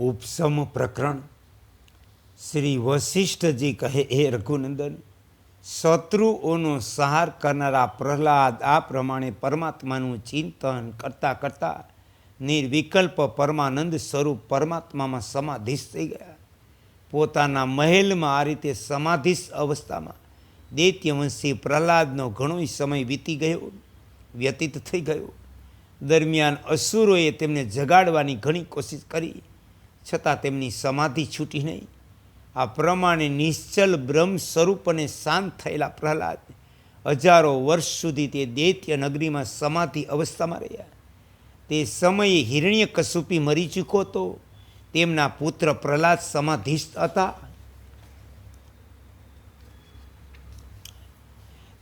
ઉપસમ પ્રકરણ. શ્રી વશિષ્ઠજી કહે, હે રઘુનંદન, શત્રુઓનો સહાર કરનારા પ્રહલાદ આ પ્રમાણે પરમાત્માનું ચિંતન કરતાં કરતાં નિર્વિકલ્પ પરમાનંદ સ્વરૂપ પરમાત્મામાં સમાધિસ્થ થઈ ગયા. પોતાના મહેલમાં આ રીતે સમાધિસ્થ અવસ્થામાં દૈત્યવંશી પ્રહલાદનો ઘણો સમય વીતી ગયો, વ્યતીત થઈ ગયો. દરમિયાન અસુરોએ તેમને જગાડવાની ઘણી કોશિશ કરી. છતાં તેમની સમાધિ છૂટી નહીં. આ પ્રમાણે નિશ્ચલ બ્રહ્મ સ્વરૂપ અને શાંત થયેલા પ્રહલાદ હજારો વર્ષ સુધી તે દૈત્ય નગરીમાં સમાધિ અવસ્થામાં રહ્યા. તે સમયે હિરણ્ય કસુપી મરી ચૂક્યો હતો. તેમના પુત્ર પ્રહલાદ સમાધિસ્થ હતા.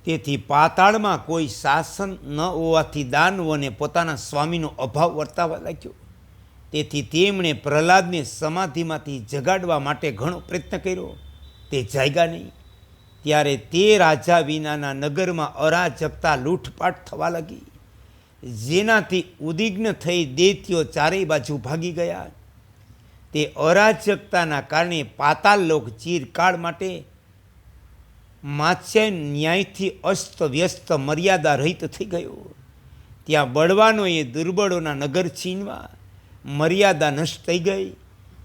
તેથી પાતાળમાં કોઈ શાસન ન હોવાથી દાનવોને પોતાના સ્વામીનો અભાવ વર્તાવા લાગ્યો. તેથી તેમણે પ્રહલાદને સમાધિમાંથી જગાડવા માટે ઘણો પ્રયત્ન કર્યો. તે જાગ્યા નહીં. ત્યારે તે રાજા વિનાના નગરમાં અરાજકતા લૂંટપાટ થવા લાગી. જેનાથી ઉદ્વિગ્ન થઈ દૈત્યો ચારેય બાજુ ભાગી ગયા. તે અરાજકતાના કારણે પાતાલ લોક ચિરકાળ માટે માત્સ્ય ન્યાયથી અસ્તવ્યસ્ત મર્યાદા રહિત થઈ ગયો. ત્યાં બળવાનોએ દુર્બળોના નગર છીનવા મર્યાદા નષ્ટ થઈ ગઈ.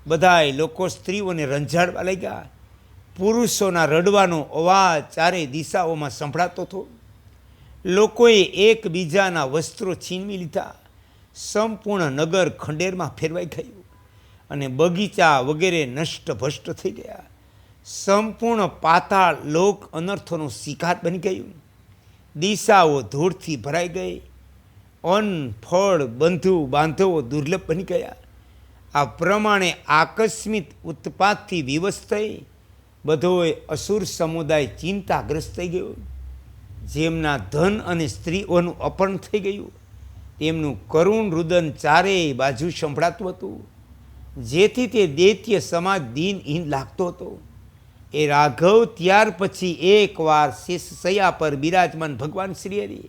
બધાય લોકો સ્ત્રીઓને રંજાડવા લાગ્યા. પુરુષોના રડવાનો અવાજ ચારે દિશાઓમાં સંભળાતો હતો. લોકોએ એકબીજાના વસ્ત્રો છીનવી લીધા. સંપૂર્ણ નગર ખંડેરમાં ફેરવાઈ ગયું અને બગીચા વગેરે નષ્ટ ભ્રષ્ટ થઈ ગયા. સંપૂર્ણ પાતાળ લોક અનર્થોનો શિકાર બની ગયું. દિશાઓ ધૂળથી ભરાઈ ગઈ. અન્ન ફળ બંધુ બાંધવો દુર્લભ બની ગયા. આ પ્રમાણે આકસ્મિક ઉત્પાતથી વિવશ થઈ બધોએ અસુર સમુદાય ચિંતાગ્રસ્ત થઈ ગયો. જેમના ધન અને સ્ત્રીઓનું અપહરણ થઈ ગયું. તેમનું કરુણ રુદન ચારેય બાજુ સંભળાતું હતું. જેથી તે દૈત્ય સમાજ દિનહીન લાગતો હતો. એ રાઘવ ત્યાર પછી એકવાર શેષશૈયા પર બિરાજમાન ભગવાન શ્રી હરિ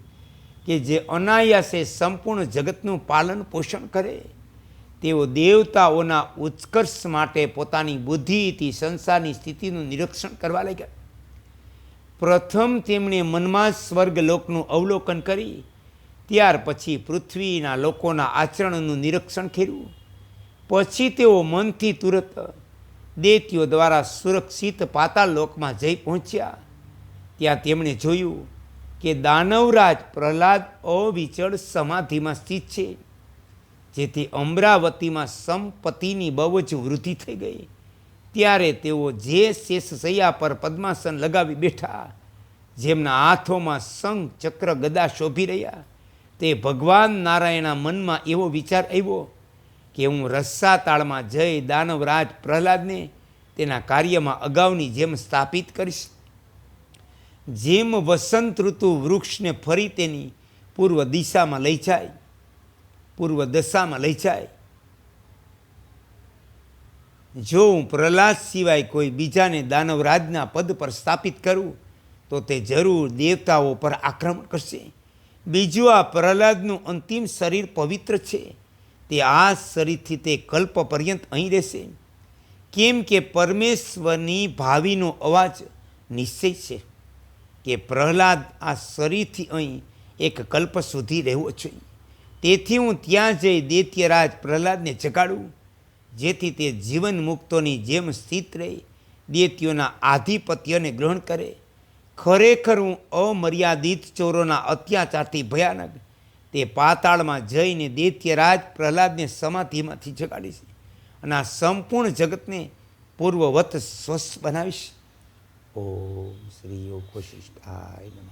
કે જે અનાયાસે સંપૂર્ણ જગતનું પાલન પોષણ કરે, તેઓ દેવતાઓના ઉત્કર્ષ માટે પોતાની બુદ્ધિથી સંસારની સ્થિતિનું નિરીક્ષણ કરવા લાગ્યા. પ્રથમ તેમણે મનમાં સ્વર્ગ લોકનું અવલોકન કરી, ત્યાર પછી પૃથ્વીના લોકોના આચરણનું નિરીક્ષણ કર્યું. પછી તેઓ મનથી તુરત દૈત્યો દ્વારા સુરક્ષિત પાતાળ લોકમાં જઈ પહોંચ્યા. ત્યાં તેમણે જોયું કે દાનવરાજ પ્રહલાદ અવિચળ સમાધિમાં સ્થિત છે. જેથી અમરાવતીમાં સંપત્તિની બહુ જ વૃદ્ધિ થઈ ગઈ. ત્યારે તેઓ જે શેષ સૈયા પર પદ્માસન લગાવી બેઠા, જેમના હાથોમાં સંઘ ચક્ર ગદા શોભી રહ્યા, તે ભગવાન નારાયણના મનમાં એવો વિચાર આવ્યો કે હું રસ્સાતાળમાં જઈ દાનવરાજ પ્રહલાદને તેના કાર્યમાં અગાઉની જેમ સ્થાપિત કરીશ. જેમ વસંત ઋતુ વૃક્ષને ફરી તેની પૂર્વ દિશામાં લઈ જાય, પૂર્વ દશામાં લઈ જાય. જો હું પ્રહલાદ સિવાય કોઈ બીજાને દાનવરાજના પદ પર સ્થાપિત કરું, તો તે જરૂર દેવતાઓ પર આક્રમણ કરશે. બીજું આ પ્રહલાદનું અંતિમ શરીર પવિત્ર છે. તે આ શરીરથી તે કલ્પ પર્યંત અહીં રહેશે. કેમ કે પરમેશ્વરની ભાવિનો અવાજ નિશ્ચય છે. કે પ્રહલાદ આ શરીરથી અહીં એક કલ્પ સુધી રહેવો જોઈએ તેથી હું ત્યાં જઈ દૈત્યરાજ પ્રહલાદને જગાડું, જેથી તે જીવન મુક્તોની જેમ સ્થિત રહે, દૈત્યોના આધિપત્યને ગ્રહણ કરે. ખરેખર હું અમર્યાદિત ચોરોના અત્યાચારથી ભયાનક, તે પાતાળમાં જઈને દૈત્યરાજ પ્રહલાદને સમાધિમાંથી જગાડીશ અને આ સંપૂર્ણ જગતને પૂર્વવત સ્વસ્થ બનાવીશ. ઓમ શ્રી યોગ વશિષ્ઠાય નમઃ.